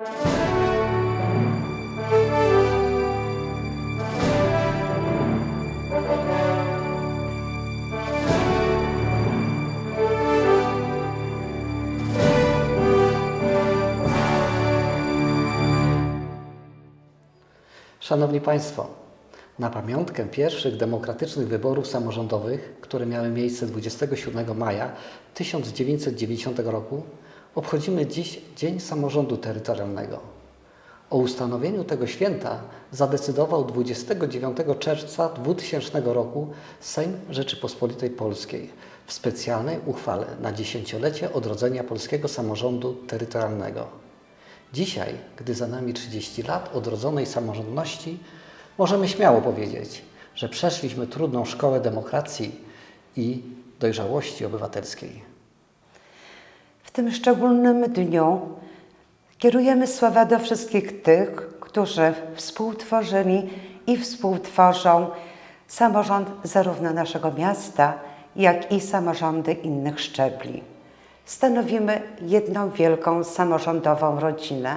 Szanowni Państwo, na pamiątkę pierwszych demokratycznych wyborów samorządowych, które miały miejsce 27 maja 1990 roku, obchodzimy dziś Dzień Samorządu Terytorialnego. O ustanowieniu tego święta zadecydował 29 czerwca 2000 roku Sejm Rzeczypospolitej Polskiej w specjalnej uchwale na dziesięciolecie odrodzenia polskiego samorządu terytorialnego. Dzisiaj, gdy za nami 30 lat odrodzonej samorządności, możemy śmiało powiedzieć, że przeszliśmy trudną szkołę demokracji i dojrzałości obywatelskiej. W tym szczególnym dniu kierujemy słowa do wszystkich tych, którzy współtworzyli i współtworzą samorząd zarówno naszego miasta, jak i samorządy innych szczebli. Stanowimy jedną wielką samorządową rodzinę,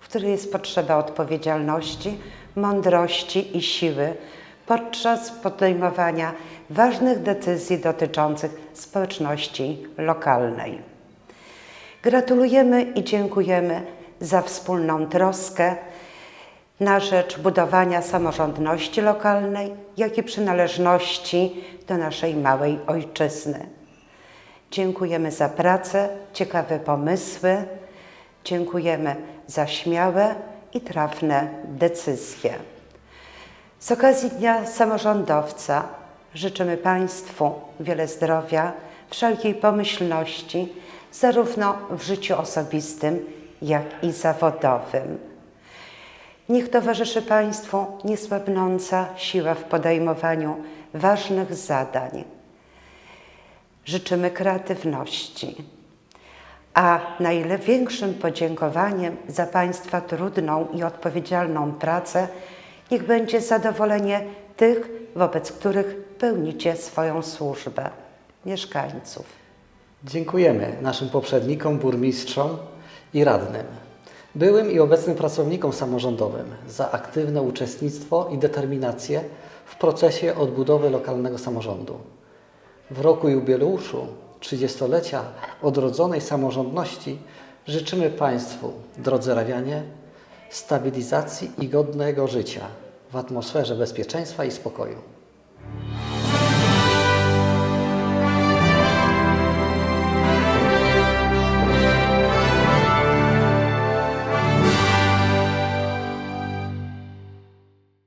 w której jest potrzeba odpowiedzialności, mądrości i siły podczas podejmowania ważnych decyzji dotyczących społeczności lokalnej. Gratulujemy i dziękujemy za wspólną troskę na rzecz budowania samorządności lokalnej, jak i przynależności do naszej małej ojczyzny. Dziękujemy za pracę, ciekawe pomysły, dziękujemy za śmiałe i trafne decyzje. Z okazji Dnia Samorządowca życzymy Państwu wiele zdrowia, wszelkiej pomyślności, zarówno w życiu osobistym, jak i zawodowym. Niech towarzyszy Państwu niesłabnąca siła w podejmowaniu ważnych zadań. Życzymy kreatywności. A największym podziękowaniem za Państwa trudną i odpowiedzialną pracę niech będzie zadowolenie tych, wobec których pełnicie swoją służbę mieszkańców. Dziękujemy naszym poprzednikom, burmistrzom i radnym, byłym i obecnym pracownikom samorządowym za aktywne uczestnictwo i determinację w procesie odbudowy lokalnego samorządu. W roku jubileuszu 30-lecia odrodzonej samorządności życzymy Państwu, drodzy Rawianie, stabilizacji i godnego życia w atmosferze bezpieczeństwa i spokoju.